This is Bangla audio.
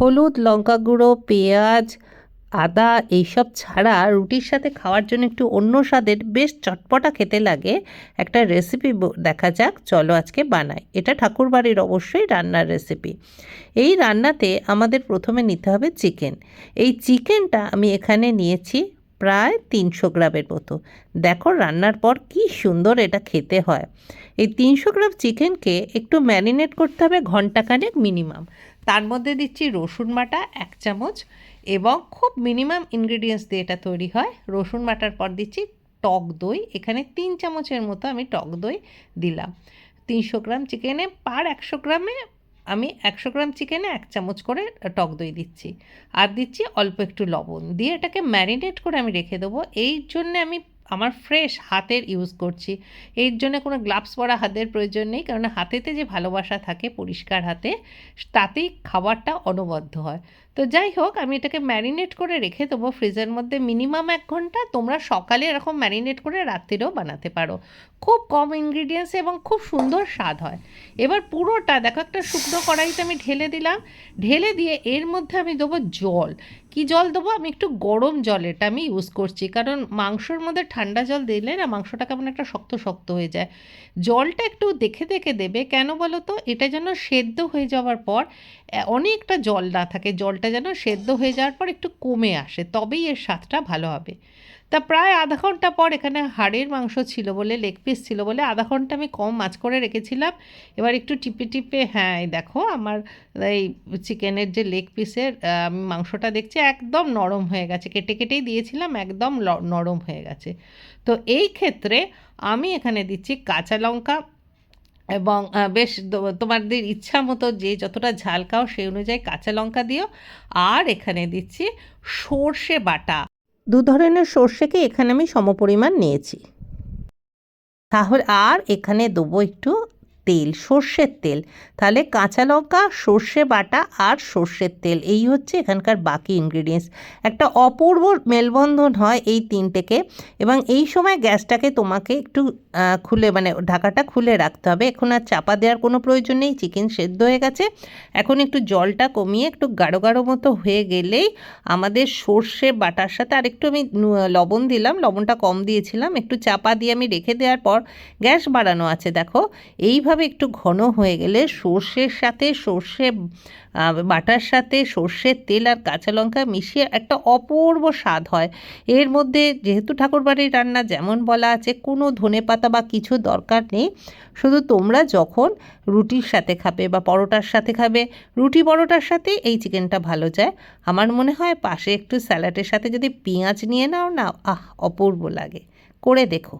হলুদ, লঙ্কা গুঁড়ো, পেঁয়াজ, আদা এইসব ছাড়া রুটির সাথে খাওয়ার জন্য একটু অন্য স্বাদের বেশ চটপটা খেতে লাগে। একটা রেসিপি দেখা যাক, চলো আজকে বানাই। এটা ঠাকুরবাড়ির অবশ্যই রান্নার রেসিপি এই রান্নাতে আমাদের প্রথমে নিতে হবে চিকেন এই চিকেনটা আমি এখানে নিয়েছি প্রায় তিনশো গ্রামের মতো। দেখো রান্নার পর কি সুন্দর এটা খেতে হয়। এই তিনশো গ্রাম চিকেনকে একটু ম্যারিনেট করতে হবে ঘন্টাখানেক মিনিমাম তার মধ্যে দিচ্ছি রসুন বাটা এক চামচ এবং খুব মিনিমাম ইনগ্রিডিয়েন্টস দিয়ে এটা তৈরি হয়। রসুন বাটার পর দিচ্ছি টক দই, এখানে তিন চামচের মতো আমি টক দই দিলাম। তিনশো গ্রাম চিকেনে পার একশো গ্রামে আমি একশো গ্রাম চিকেনে এক চামচ করে টক দই দিচ্ছি। আর দিচ্ছি অল্প একটু লবণ। দিয়ে এটাকে ম্যারিনেট করে আমি রেখে দেবো। এই জন্যে আমি আমার ফ্রেশ হাতের ইউজ করছি। এর জন্য কোনো গ্লাভস পরা হাতের প্রয়োজন নেই, কারণ হাতেতে যে ভালোবাসা থাকে পরিষ্কার হাতে, তাতেই খাবারটা অনবদ্য হয়। তো যাই হোক, আমি এটাকে ম্যারিনেট করে রেখে দেবো ফ্রিজের মধ্যে মিনিমাম এক ঘণ্টা। তোমরা সকালে এরকম ম্যারিনেট করে রাত্রিরেও বানাতে পারো। খুব কম ইনগ্রিডিয়েন্টস এবং খুব সুন্দর স্বাদ হয়। এবার পুরোটা, দেখো একটা শুকনো কড়াইতে আমি ঢেলে দিলাম। ঢেলে দিয়ে এর মধ্যে আমি দেবো জল। কি জল দেবো? আমি একটু গরম জল এটা আমি ইউজ করছি, কারণ মাংসর মধ্যে ঠান্ডা জল দিলে না মাংসটা কেমন একটা শক্ত শক্ত হয়ে যায়। জলটা একটু দেখে দেখে দেবে, কেন বলো তো? এটা যেন সেদ্ধ হয়ে যাওয়ার পর অনেকটা জল না থাকে। জলটা যেন সেদ্ধ হয়ে যাওয়ার পর একটু কমে আসে, তবেই এর স্বাদটা ভালো হবে। তা প্রায় আধা ঘণ্টা পর এখানে হাড়ের মাংস ছিল বলে লেগ পিস ছিল বলে আধা ঘণ্টা আমি কম মাছ করে রেখেছিলাম। এবার একটু টিপে টিপে হ্যাঁ দেখো আমার এই চিকেনের যে লেগ পিসের আমি মাংসটা দেখছি একদম নরম হয়ে গেছে। কেটে কেটেই দিয়েছিলাম, একদম নরম হয়ে গেছে। তো এই ক্ষেত্রে আমি এখানে দিচ্ছি কাঁচা লঙ্কা এবং বেশ তোমাদের ইচ্ছা মতো যে যতটা ঝাল খাও সেই অনুযায়ী কাঁচা লঙ্কা দিও। আর এখানে দিচ্ছি সর্ষে বাটা। দু ধরনের সর্ষেকে এখানে আমি সমপরিমাণ নিয়েছি। তাহলে আর এখানে দেবো একটু তেল, সর্ষের তেল। তাহলে কাঁচা লঙ্কা, সর্ষে বাটা আর সর্ষের তেল। এই হচ্ছে এখানকার বাকি ইনগ্রিডিয়েন্টস একটা অপূর্ব মেলবন্ধন হয় এই তিনটেকে এবং এই সময় গ্যাসটাকে তোমাকে একটু খুলে মানে ঢাকাটা খুলে রাখতে হবে। এখন আর চাপা দেওয়ার কোনো প্রয়োজন নেই, চিকেন সেদ্ধ হয়ে গেছে। এখন একটু জলটা কমিয়ে একটু গাঢ় গাঢ় মতো হয়ে গেলেই আমাদের সর্ষে বাটার সাথে আর একটু আমি লবণ দিলাম। লবণটা কম দিয়েছিলাম। একটু চাপা দিয়ে আমি রেখে দেওয়ার পর গ্যাস বাড়ানো আছে। দেখো, এইভাবে এইভাবে একটু ঘন হয়ে গেলে সর্ষের সাথে সর্ষে বাটার সাথে সর্ষের তেল আর কাঁচা লঙ্কা মিশিয়ে একটা অপূর্ব স্বাদ হয়। এর মধ্যে যেহেতু ঠাকুরবাড়ির রান্না যেমন বলা আছে, কোনো ধনে পাতা বা কিছু দরকার নেই। শুধু তোমরা যখন রুটির সাথে খাবে বা পরোটার সাথে খাবে, রুটি পরোটার সাথে এই চিকেনটা ভালো যায়। আমার মনে হয় পাশে একটু স্যালাডের সাথে যদি পেঁয়াজ নিয়ে নাও, না, আহ, অপূর্ব লাগে। করে দেখো।